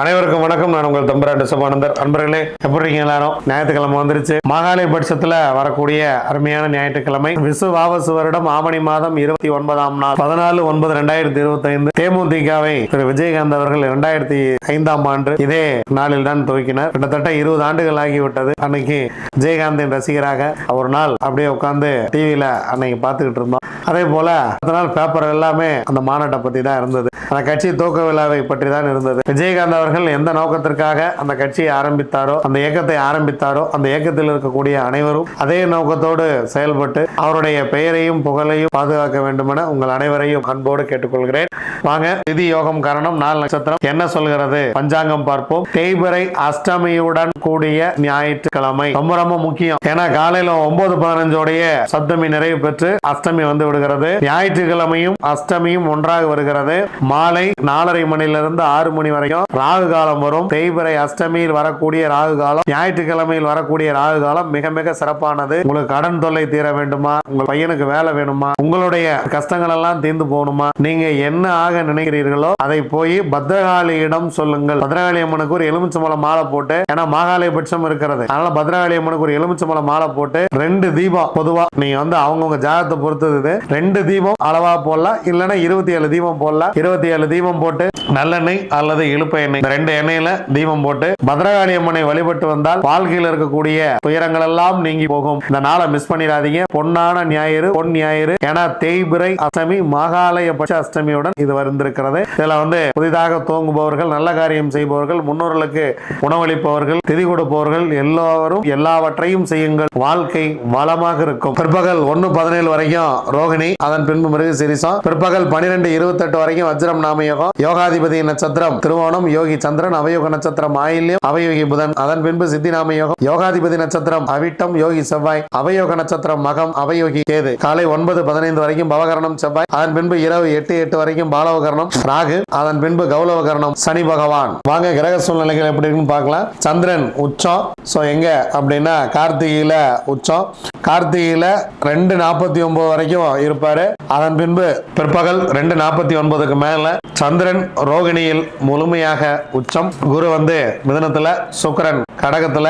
அனைவருக்கும் வணக்கம். நான் உங்கள் தம்பராண்டு சபானந்தர். அன்பர்களே எப்படி இருக்கீங்க எல்லாரும்? ஞாயிற்றுக்கிழமை வந்துருச்சு. மகாலய பட்சத்துல வரக்கூடிய அருமையான ஞாயிற்றுக்கிழமை. விசுவாவசு வருடம் ஆவணி மாதம் இருபத்தி ஒன்பதாம் நாள் பதினாலு ஒன்பது ரெண்டாயிரத்தி இருபத்தி ஐந்து தேமுதிகவை திரு விஜயகாந்த் அவர்கள் இரண்டாயிரத்தி ஐந்தாம் ஆண்டு இதே நாளில் தான் துவக்கினார். கிட்டத்தட்ட இருபது ஆண்டுகள் ஆகிவிட்டது. அன்னைக்கு விஜயகாந்தின் ரசிகராக ஒரு நாள் அப்படியே உட்காந்து டிவியில அன்னைக்கு பார்த்துக்கிட்டு இருந்தோம். அதே போல அடுத்த நாள் பேப்பர் எல்லாமே அந்த மாநாட்டை பத்தி தான் இருந்தது. அந்த கட்சி துவக்க விழாவை பற்றி தான் இருந்தது. விஜயகாந்த் அவர்கள் எந்த நோக்கத்திற்காக அந்த கட்சியை ஆரம்பித்தாரோ அந்த இயக்கத்தை ஆரம்பித்தாரோ அந்த இயக்கத்தில் இருக்கக்கூடிய அனைவரும் அதே நோக்கத்தோடு செயல்பட்டு அவருடைய பெயரையும் புகழையும் பாதுகாக்க வேண்டும் என உங்கள் அனைவரையும் அன்போடு கேட்டுக்கொள்கிறேன். வாங்க விதி யோகம் காரணம் நாலு நட்சத்திரம். என்ன சொல்கிறது? பஞ்சாங்கம் பார்ப்போம். தேய்பிறை அஷ்டமியுடன் கூடிய ஞாயிற்றுக்கிழமை. ரொம்ப ரொம்ப முக்கியம். ஏன்னா காலையில ஒன்பது பதினஞ்சோடைய சப்தமி நிறைவு பெற்று அஷ்டமி வந்து விடுகிறது. ஞாயிற்றுக்கிழமையும் அஷ்டமியும் ஒன்றாக வருகிறது. மாலை நாலரை மணிலிருந்து ஆறு மணி வரைக்கும் ராகு காலம் வரும். தேய்பிரை அஷ்டமியில் வரக்கூடிய ராகு காலம் ஞாயிற்றுக்கிழமையில் வரக்கூடிய ராகு காலம் மிக மிக சிறப்பானது. உங்களுக்கு கடன் தொல்லை தீர வேண்டுமா? உங்க பையனுக்கு வேலை வேணுமா? உங்களுடைய கஷ்டங்கள் எல்லாம் தீர்ந்து போகணுமா? நீங்க என்ன ஆக நினைக்கிறீர்களோ அதை போய் பத்ரகாளியிடம் சொல்லுங்கள். பத்ரகாளி அம்மனுக்கு ஒரு எலுமிச்சம்பழம் மாலை போட்டு ஏன்னா மாகாளய பட்சம் இருக்கிறது. அதனால பத்ரகாளி அம்மனுக்கு ஒரு எலுமிச்சம்பழம் மாலை போட்டு ரெண்டு தீபம் பொதுவா நீங்க வந்து அவங்கவுங்க ஜாதகத்தை பொறுத்தது ரெண்டு தீபம் அளவா போடலாம். இல்லைன்னா இருபத்தி ஏழு தீபம் போடலாம். இருபத்தி ஏழு தீபம் போட்டு நல்லெண்ணெய் அல்லது இழுப்ப எண்ணெய். இந்த ரெண்டு எண்ணெயில தீபம் போட்டு பத்ரகாளி அம்மனை வழிபட்டு வந்தால் வாழ்க்கையில் இருக்கக்கூடிய துயரங்கள் எல்லாம் நீங்கி போகும். இந்த நாளை மிஸ் பண்ணிடாதீங்க. பொன்னான ஞாயிறு பொன் ஞாயிறு ஏன்னா தேய்பிரை அஷ்டமி மகாலய பட்ச அஷ்டமியுடன் இது வந்திருக்கிறது. இதுல வந்து புதிதாக துவங்குபவர்கள் நல்ல காரியம் செய்பவர்கள் முன்னோர்களுக்கு உணவளிப்பவர்கள் திதி கொடுப்பவர்கள் எல்லாரும் எல்லாவற்றையும் செய்யுங்கள். வாழ்க்கை வளமாக இருக்கும். பிற்பகல் ஒன்னு பதினேழு வரைக்கும் ரோகிணி அதன் பின்பு மிருக சிரிசம் பிற்பகல் பனிரெண்டு இருபத்தெட்டு வரைக்கும் வஜ்ரம் நாமயோகம் யோகாதிபதி நட்சத்திரம் திருவோணம் யோகி சந்திரன் அவயோக நட்சத்திரம் ஆயில்யம் அவயோகி புதன் அதன் பின்பு சித்திநாம யோகம் யோகாதிபதி நட்சத்திரம் அவிட்டம் யோகி செவ்வாய் அவயோக நட்சத்திரம் மகம் அவயோகி கேது. காலை ஒன்பது பதினைந்து வரைக்கும் பவகரணம் செவ்வாய் அதன் பின்பு இரவு எட்டு எட்டு வரைக்கும் பாலவகரணம் ராகு அதன் பின்பு கௌலவகரணம் சனி பகவான். வாங்க கிரக சூழ்நிலைகள் எப்படி இருக்குன்னு பார்க்கலாம். சந்திரன் உச்சம். ஸோ எங்க? அப்படின்னா கார்த்திகையில உச்சம். கார்த்திகையில ரெண்டு நாற்பத்தி ஒன்பது வரைக்கும் இருப்பாரு. அதன் பின்பு பிற்பகல் ரெண்டு நாற்பத்தி ஒன்பதுக்கு மேல சந்திரன் ரோகிணியில் முழுமையாக உச்சம். குரு வந்து மிதனத்துல சுக்கரன் கடகத்துல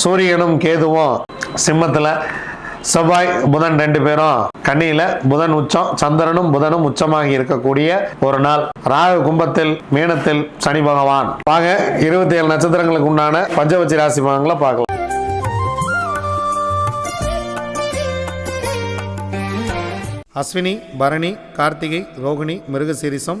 சூரியனும் கேதுவும் சிம்மத்தில். செவ்வாய் புதன் ரெண்டு பேரும் கன்னியில. புதன் உச்சம் சந்திரனும் புதனும் உச்சமாகி இருக்கக்கூடிய ஒரு நாள். ராகு கும்பத்தில் மீனத்தில் சனி பகவான். வாங்க இருபத்தி ஏழு நட்சத்திரங்களுக்கு உண்டான பஞ்சவச்சி ராசி பகங்களை பார்க்கலாம். அஸ்வினி பரணி கார்த்திகை ரோகிணி மிருகசீரிசம்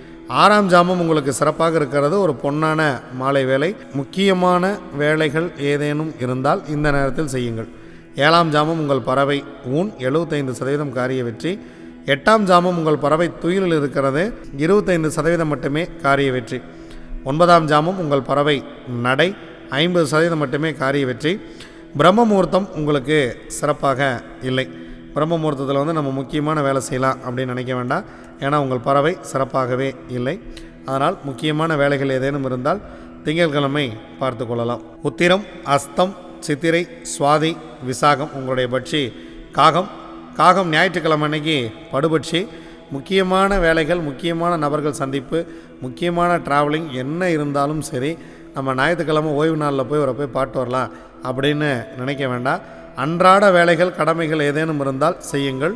ஆறாம் ஜாமம் உங்களுக்கு சிறப்பாக இருக்கிறது. ஒரு பொன்னான மாலை வேலை முக்கியமான வேலைகள் ஏதேனும் இருந்தால் இந்த நேரத்தில் செய்யுங்கள். ஏழாம் ஜாமம் உங்கள் பறவை ஊன். எழுபத்தைந்து சதவீதம் காரிய வெற்றி. எட்டாம் ஜாமம் உங்கள் பறவை துயிலில் இருக்கிறது. இருபத்தைந்து சதவீதம் மட்டுமே காரிய வெற்றி. ஒன்பதாம் ஜாமம் உங்கள் பறவை நடை. ஐம்பது சதவீதம் மட்டுமே காரிய வெற்றி. பிரம்ம முகூர்த்தம் உங்களுக்கு சிறப்பாக இல்லை. பிரம்ம முகூர்த்தத்தில் வந்து நம்ம முக்கியமான வேலை செய்யலாம் அப்படின்னு நினைக்க வேண்டாம். ஏன்னா உங்கள் பறவை சிறப்பாகவே இல்லை. அதனால் முக்கியமான வேலைகள் ஏதேனும் இருந்தால் திங்கட்கிழமை பார்த்து கொள்ளலாம். உத்திரம் அஸ்தம் சித்திரை சுவாதி விசாகம் உங்களுடைய பட்சி. காகம் காகம் ஞாயிற்றுக்கிழமை அன்னைக்கு படுபட்சி. முக்கியமான வேலைகள் முக்கியமான நபர்கள் சந்திப்பு முக்கியமான ட்ராவலிங் என்ன இருந்தாலும் சரி நம்ம ஞாயிற்றுக்கிழமை ஓய்வு நாளில் போய் ஒரு போய் பாட்டு வரலாம் அப்படின்னு நினைக்க வேண்டாம். அன்றாட வேலைகள் கடமைகள் ஏதேனும் இருந்தால் செய்யுங்கள்.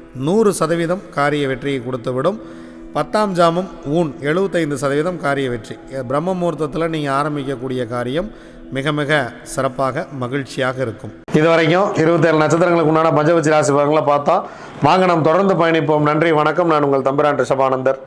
நூறு சதவீதம் காரிய வெற்றியை கொடுத்துவிடும். பத்தாம் ஜாமம் ஊன் எழுபத்தைந்து சதவீதம் காரிய வெற்றி. பிரம்ம முகூர்த்தத்தில் நீங்கள் ஆரம்பிக்கக்கூடிய காரியம் மிக மிக சிறப்பாக மகிழ்ச்சியாக இருக்கும். இது வரைக்கும் இருபத்தேழு நட்சத்திரங்களுக்கு உண்டான பஞ்சபட்சி ராசி பலன்களை பார்த்தோம் வாங்க நாம் தொடர்ந்து பயணிப்போம். நன்றி வணக்கம். நான் உங்கள் தம்பிரான் ரிஷபானந்தர்.